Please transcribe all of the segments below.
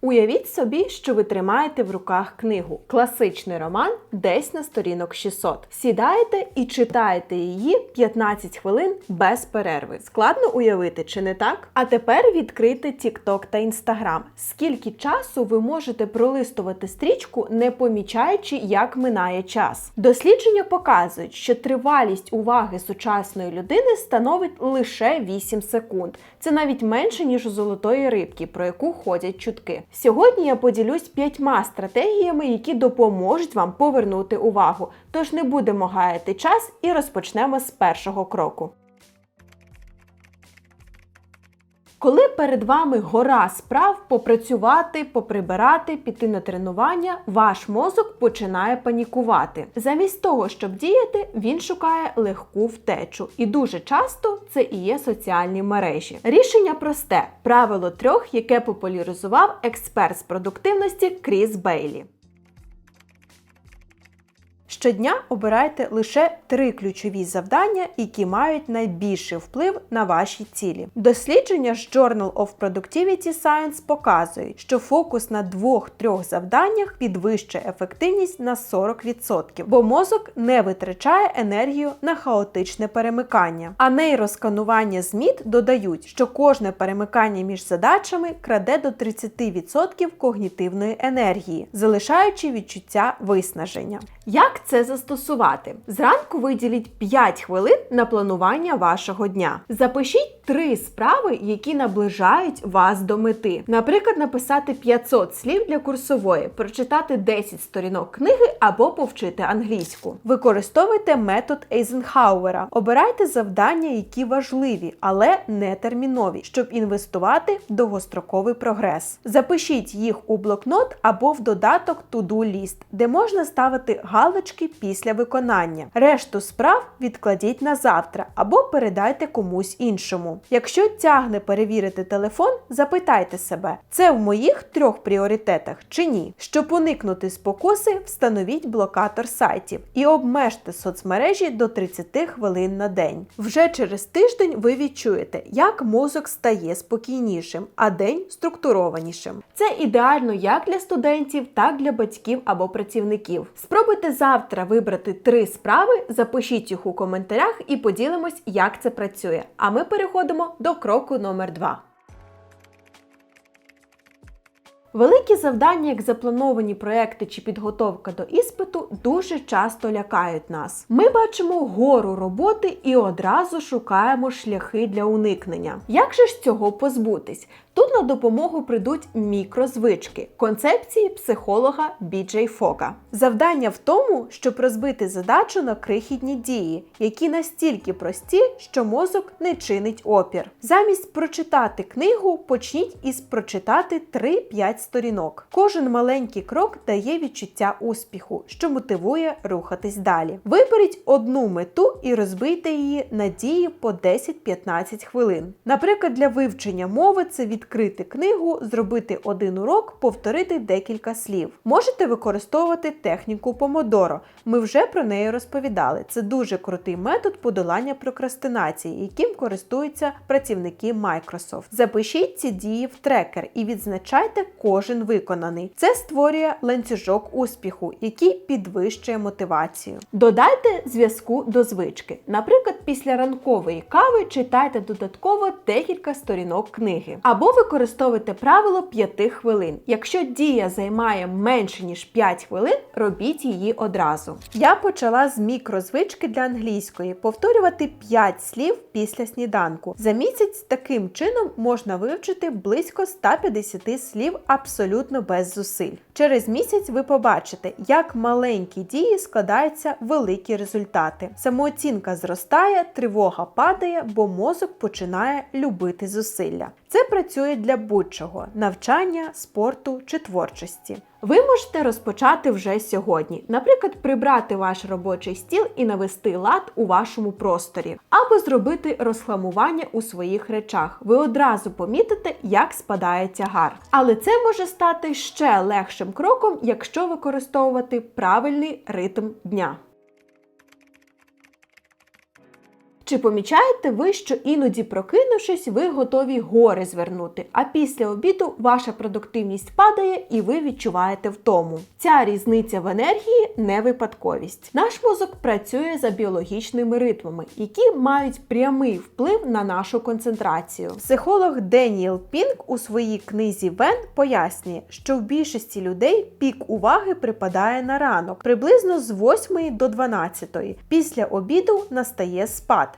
Уявіть собі, що ви тримаєте в руках книгу, класичний роман десь на сторінок 600. Сідаєте і читаєте її 15 хвилин без перерви. Складно уявити, чи не так? А тепер відкрийте TikTok та Instagram. Скільки часу ви можете пролистувати стрічку, не помічаючи, як минає час? Дослідження показують, що тривалість уваги сучасної людини становить лише 8 секунд. Це навіть менше ніж у золотої рибки, про яку ходять чутки. Сьогодні я поділюсь п'ятьма стратегіями, які допоможуть вам повернути увагу. Тож не будемо гаяти час і розпочнемо з першого кроку. Коли перед вами гора справ попрацювати, поприбирати, піти на тренування, ваш мозок починає панікувати. Замість того, щоб діяти, він шукає легку втечу. І дуже часто це і є соціальні мережі. Рішення просте: правило трьох, яке популяризував експерт з продуктивності Кріс Бейлі. Щодня обирайте лише три ключові завдання, які мають найбільший вплив на ваші цілі. Дослідження з Journal of Productivity Science показують, що фокус на двох-трьох завданнях підвищує ефективність на 40%, бо мозок не витрачає енергію на хаотичне перемикання. А нейросканування ЗМІД додають, що кожне перемикання між задачами краде до 30% когнітивної енергії, залишаючи відчуття виснаження. Як це застосувати? Зранку виділіть 5 хвилин на планування вашого дня. Запишіть три справи, які наближають вас до мети. Наприклад, написати 500 слів для курсової, прочитати 10 сторінок книги або повчити англійську. Використовуйте метод Ейзенхауера. Обирайте завдання, які важливі, але не термінові, щоб інвестувати в довгостроковий прогрес. Запишіть їх у блокнот або в додаток To-Do List, де можна ставити галочки після виконання. Решту справ відкладіть на завтра або передайте комусь іншому. Якщо тягне перевірити телефон, запитайте себе, це в моїх трьох пріоритетах чи ні. Щоб уникнути спокуси, встановіть блокатор сайтів і обмежте соцмережі до 30 хвилин на день. Вже через тиждень ви відчуєте, як мозок стає спокійнішим, а день структурованішим. Це ідеально як для студентів, так і для батьків або працівників. Спробуйте завтра вибрати три справи, запишіть їх у коментарях і поділимось, як це працює. А ми переходимо до кроку номер 2. Великі завдання, як заплановані проекти чи підготовка до іспиту, дуже часто лякають нас. Ми бачимо гору роботи і одразу шукаємо шляхи для уникнення. Як же ж цього позбутись? На допомогу прийдуть мікрозвички концепції психолога Біджей Фока. Завдання в тому, щоб розбити задачу на крихітні дії, які настільки прості, що мозок не чинить опір. Замість прочитати книгу, почніть із прочитати 3-5 сторінок. Кожен маленький крок дає відчуття успіху, що мотивує рухатись далі. Виберіть одну мету і розбийте її на дії по 10-15 хвилин. Наприклад, для вивчення мови це відкрити книгу, зробити один урок, повторити декілька слів. Можете використовувати техніку помодоро. Ми вже про неї розповідали. Це дуже крутий метод подолання прокрастинації, яким користуються працівники Microsoft. Запишіть ці дії в трекер і відзначайте кожен виконаний. Це створює ланцюжок успіху, який підвищує мотивацію. Додайте зв'язку до звички. Наприклад, після ранкової кави читайте додатково декілька сторінок книги. Або використовуйте правило 5 хвилин. Якщо дія займає менше ніж 5 хвилин, робіть її одразу. Я почала з мікрозвички для англійської повторювати 5 слів після сніданку. За місяць таким чином можна вивчити близько 150 слів абсолютно без зусиль. Через місяць ви побачите, як маленькі дії складаються великі результати. Самооцінка зростає, тривога падає, бо мозок починає любити зусилля. Це працює для будь-чого навчання, спорту чи творчості. Ви можете розпочати вже сьогодні, наприклад, прибрати ваш робочий стіл і навести лад у вашому просторі, або зробити розхламування у своїх речах. Ви одразу помітите, як спадає тягар. Але це може стати ще легшим кроком, якщо використовувати правильний ритм дня. Чи помічаєте ви, що іноді прокинувшись, ви готові гори звернути, а після обіду ваша продуктивність падає і ви відчуваєте втому. Ця різниця в енергії не випадковість. Наш мозок працює за біологічними ритмами, які мають прямий вплив на нашу концентрацію. Психолог Деніел Пінк у своїй книзі Вен пояснює, що в більшості людей пік уваги припадає на ранок, приблизно з 8 до 12. Після обіду настає спад.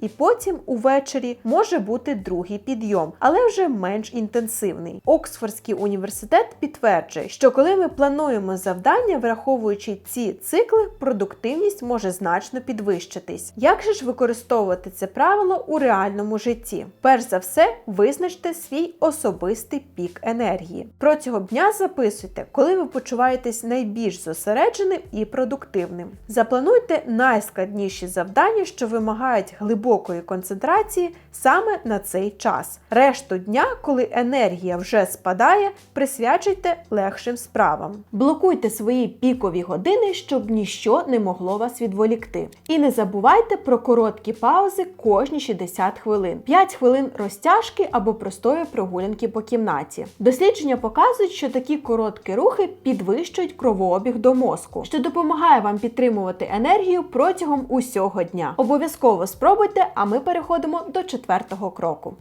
І потім увечері може бути другий підйом, але вже менш інтенсивний. Оксфордський університет підтверджує, що коли ми плануємо завдання, враховуючи ці цикли, продуктивність може значно підвищитись. Як же ж використовувати це правило у реальному житті? Перш за все, визначте свій особистий пік енергії. Протягом дня записуйте, коли ви почуваєтесь найбільш зосередженим і продуктивним. Заплануйте найскладніші завдання, що вимагають глибокої концентрації саме на цей час. Решту дня, коли енергія вже спадає, присвячуйте легшим справам. Блокуйте свої пікові години, щоб ніщо не могло вас відволікти. І не забувайте про короткі паузи кожні 60 хвилин, 5 хвилин розтяжки або простої прогулянки по кімнаті. Дослідження показують, що такі короткі рухи підвищують кровообіг до мозку, що допомагає вам підтримувати енергію протягом усього дня. Обов'язково спробуйте, а ми переходимо до четвертого кроку.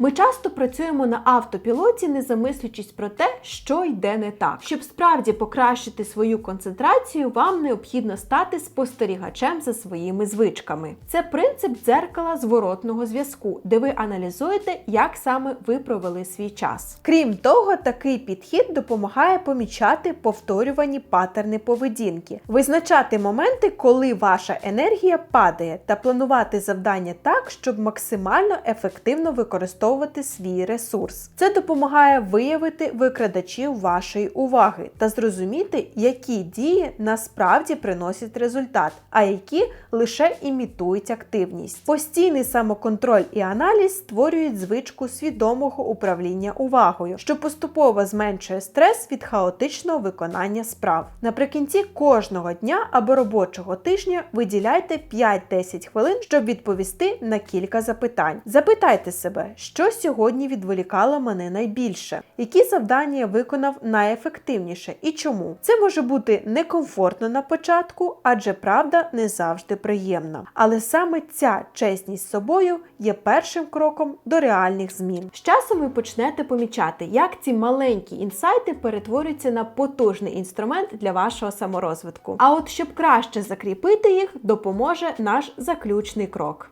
Ми часто працюємо на автопілоті, не замислюючись про те, що йде не так. Щоб справді покращити свою концентрацію, вам необхідно стати спостерігачем за своїми звичками. Це принцип дзеркала зворотного зв'язку, де ви аналізуєте, як саме ви провели свій час. Крім того, такий підхід допомагає помічати повторювані паттерни поведінки, визначати моменти, коли ваша енергія падає, та планувати завдання так, щоб максимально ефективно використовувати використовувати свій ресурс. Це допомагає виявити викрадачів вашої уваги та зрозуміти, які дії насправді приносять результат, а які лише імітують активність. Постійний самоконтроль і аналіз створюють звичку свідомого управління увагою, що поступово зменшує стрес від хаотичного виконання справ. Наприкінці кожного дня або робочого тижня виділяйте 5-10 хвилин, щоб відповісти на кілька запитань. Запитайте себе, що що сьогодні відволікало мене найбільше, які завдання я виконав найефективніше і чому. Це може бути некомфортно на початку, адже правда не завжди приємна. Але саме ця чесність з собою є першим кроком до реальних змін. З часом ви почнете помічати, як ці маленькі інсайти перетворюються на потужний інструмент для вашого саморозвитку. А от щоб краще закріпити їх, допоможе наш заключний крок.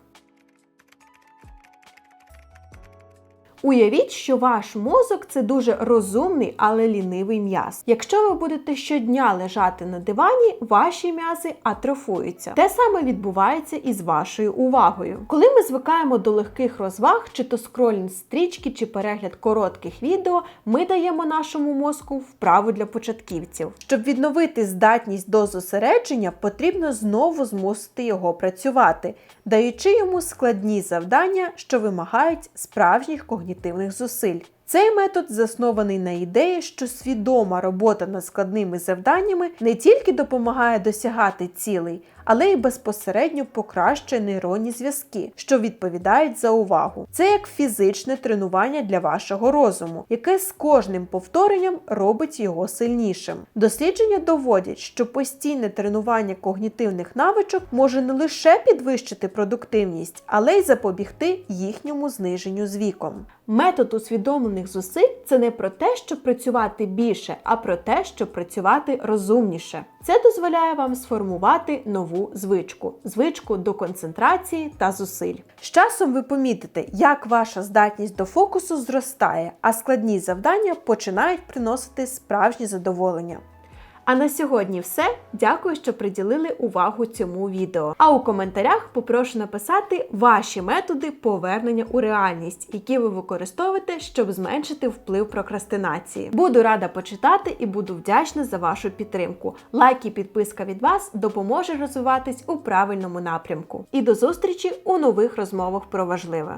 Уявіть, що ваш мозок це дуже розумний, але лінивий м'яз. Якщо ви будете щодня лежати на дивані, ваші м'язи атрофуються. Те саме відбувається і з вашою увагою. Коли ми звикаємо до легких розваг, чи то скролінг стрічки, чи перегляд коротких відео, ми даємо нашому мозку вправу для початківців. Щоб відновити здатність до зосередження, потрібно знову змусити його працювати, даючи йому складні завдання, що вимагають справжніх когнітивних зусиль. Цей метод заснований на ідеї, що свідома робота над складними завданнями не тільки допомагає досягати цілей, але й безпосередньо покращує нейронні зв'язки, що відповідають за увагу. Це як фізичне тренування для вашого розуму, яке з кожним повторенням робить його сильнішим. Дослідження доводять, що постійне тренування когнітивних навичок може не лише підвищити продуктивність, але й запобігти їхньому зниженню з віком. Метод усвідомлених зусиль це не про те, щоб працювати більше, а про те, щоб працювати розумніше. Це дозволяє вам сформувати нову звичку звичку до концентрації та зусиль. З часом ви помітите, як ваша здатність до фокусу зростає, а складні завдання починають приносити справжнє задоволення. А на сьогодні все. Дякую, що приділили увагу цьому відео. А у коментарях попрошу написати ваші методи повернення у реальність, які ви використовуєте, щоб зменшити вплив прокрастинації. Буду рада почитати і буду вдячна за вашу підтримку. Лайк і підписка від вас допоможе розвиватись у правильному напрямку. І до зустрічі у нових розмовах про важливе.